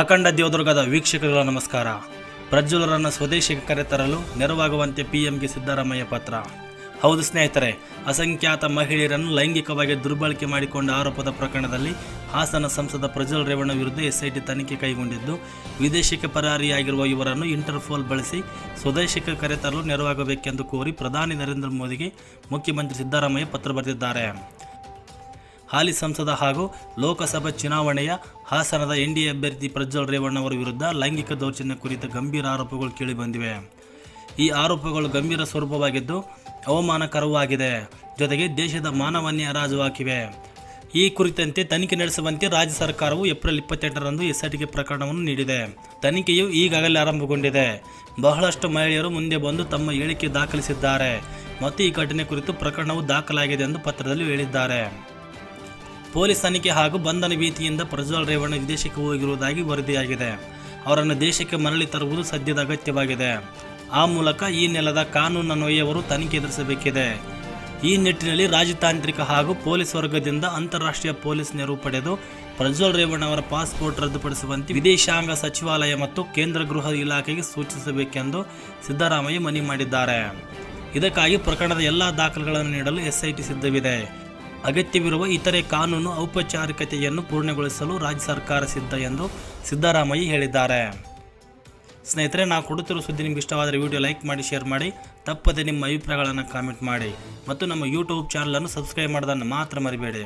ಅಖಂಡ ದೇವದುರ್ಗದ ವೀಕ್ಷಕಗಳ ನಮಸ್ಕಾರ. ಪ್ರಜ್ವಲರನ್ನು ಸ್ವದೇಶಕ್ಕೆ ಕರೆತರಲು ನೆರವಾಗುವಂತೆ ಪಿಎಂಗೆ ಸಿದ್ದರಾಮಯ್ಯ ಪತ್ರ. ಹೌದು ಸ್ನೇಹಿತರೆ, ಅಸಂಖ್ಯಾತ ಮಹಿಳೆಯರನ್ನು ಲೈಂಗಿಕವಾಗಿ ದುರ್ಬಳಕೆ ಮಾಡಿಕೊಂಡ ಆರೋಪದ ಪ್ರಕರಣದಲ್ಲಿ ಹಾಸನ ಸಂಸದ ಪ್ರಜ್ವಲ್ ರೇವಣ್ಣ ವಿರುದ್ಧ ಎಸ್ಐಟಿ ತನಿಖೆ ಕೈಗೊಂಡಿದ್ದು, ವಿದೇಶಕ್ಕೆ ಪರಾರಿಯಾಗಿರುವ ಇವರನ್ನು ಇಂಟರ್ಪೋಲ್ ಬಳಸಿ ಸ್ವದೇಶಕ್ಕೆ ಕರೆತರಲು ನೆರವಾಗಬೇಕೆಂದು ಕೋರಿ ಪ್ರಧಾನಿ ನರೇಂದ್ರ ಮೋದಿಗೆ ಮುಖ್ಯಮಂತ್ರಿ ಸಿದ್ದರಾಮಯ್ಯ ಪತ್ರ ಬರೆದಿದ್ದಾರೆ. ಹಾಲಿ ಸಂಸದ ಹಾಗೂ ಲೋಕಸಭಾ ಚುನಾವಣೆಯ ಹಾಸನದ ಎನ್ಡಿಎ ಅಭ್ಯರ್ಥಿ ಪ್ರಜ್ವಲ್ ರೇವಣ್ಣ ಅವರ ವಿರುದ್ಧ ಲೈಂಗಿಕ ದೌರ್ಜನ್ಯ ಕುರಿತ ಗಂಭೀರ ಆರೋಪಗಳು ಕೇಳಿಬಂದಿವೆ ಈ ಆರೋಪಗಳು ಗಂಭೀರ ಸ್ವರೂಪವಾಗಿದ್ದು ಅವಮಾನಕರವೂ ಆಗಿದೆ ಜೊತೆಗೆ ದೇಶದ ಮಾನವನ್ಯ ಹರಾಜು ಹಾಕಿವೆ ಈ ಕುರಿತಂತೆ ತನಿಖೆ ನಡೆಸುವಂತೆ ರಾಜ್ಯ ಸರ್ಕಾರವು ಏಪ್ರಿಲ್ ಇಪ್ಪತ್ತೆಂಟರಂದು ಎಸ್ಐಟಿಗೆ ಪ್ರಕರಣವನ್ನು ನೀಡಿದೆ. ತನಿಖೆಯು ಈಗಾಗಲೇ ಆರಂಭಗೊಂಡಿದೆ. ಬಹಳಷ್ಟು ಮಹಿಳೆಯರು ಮುಂದೆ ಬಂದು ತಮ್ಮ ಹೇಳಿಕೆ ದಾಖಲಿಸಿದ್ದಾರೆ. ಮತ್ತು ಈ ಘಟನೆ ಕುರಿತು ಪ್ರಕರಣವು ದಾಖಲಾಗಿದೆ ಎಂದು ಪತ್ರದಲ್ಲಿ ಹೇಳಿದ್ದಾರೆ. ಪೊಲೀಸ್ ತನಿಖೆ ಹಾಗೂ ಬಂಧನ ಭೀತಿಯಿಂದ ಪ್ರಜ್ವಲ್ ರೇವಣ್ಣ ವಿದೇಶಕ್ಕೆ ಹೋಗಿರುವುದಾಗಿ ವರದಿಯಾಗಿದೆ. ಅವರನ್ನು ದೇಶಕ್ಕೆ ಮರಳಿ ತರುವುದು ಸದ್ಯದ ಅಗತ್ಯವಾಗಿದೆ. ಆ ಮೂಲಕ ಈ ನೆಲದ ಕಾನೂನನ್ವಯವರು ತನಿಖೆ ಎದುರಿಸಬೇಕಿದೆ. ಈ ನಿಟ್ಟಿನಲ್ಲಿ ರಾಜತಾಂತ್ರಿಕ ಹಾಗೂ ಪೊಲೀಸ್ ವರ್ಗದಿಂದ ಅಂತಾರಾಷ್ಟ್ರೀಯ ಪೊಲೀಸ್ ನೆರವು ಪಡೆದು ಪ್ರಜ್ವಲ್ ರೇವಣ್ಣ ಅವರ ಪಾಸ್ಪೋರ್ಟ್ ರದ್ದುಪಡಿಸುವಂತೆ ವಿದೇಶಾಂಗ ಸಚಿವಾಲಯ ಮತ್ತು ಕೇಂದ್ರ ಗೃಹ ಇಲಾಖೆಗೆ ಸೂಚಿಸಬೇಕೆಂದು ಸಿದ್ದರಾಮಯ್ಯ ಮನವಿ ಮಾಡಿದ್ದಾರೆ. ಇದಕ್ಕಾಗಿ ಪ್ರಕರಣದ ಎಲ್ಲ ದಾಖಲೆಗಳನ್ನು ನೀಡಲು ಎಸ್ಐಟಿ ಸಿದ್ಧವಿದೆ. ಅಗತ್ಯವಿರುವ ಇತರೆ ಕಾನೂನು ಔಪಚಾರಿಕತೆಯನ್ನು ಪೂರ್ಣಗೊಳಿಸಲು ರಾಜ್ಯ ಸರ್ಕಾರ ಸಿದ್ಧ ಎಂದು ಸಿದ್ದರಾಮಯ್ಯ ಹೇಳಿದ್ದಾರೆ. ಸ್ನೇಹಿತರೆ, ನಾವು ಕೊಡುತ್ತಿರುವ ಸುದ್ದಿ ನಿಮ್ಗೆ ಇಷ್ಟವಾದರೆ ವಿಡಿಯೋ ಲೈಕ್ ಮಾಡಿ, ಶೇರ್ ಮಾಡಿ. ತಪ್ಪದೆ ನಿಮ್ಮ ಅಭಿಪ್ರಾಯಗಳನ್ನು ಕಾಮೆಂಟ್ ಮಾಡಿ. ಮತ್ತು ನಮ್ಮ ಯೂಟ್ಯೂಬ್ ಚಾನಲನ್ನು ಸಬ್ಸ್ಕ್ರೈಬ್ ಮಾಡೋದನ್ನು ಮಾತ್ರ ಮರಿಬೇಡಿ.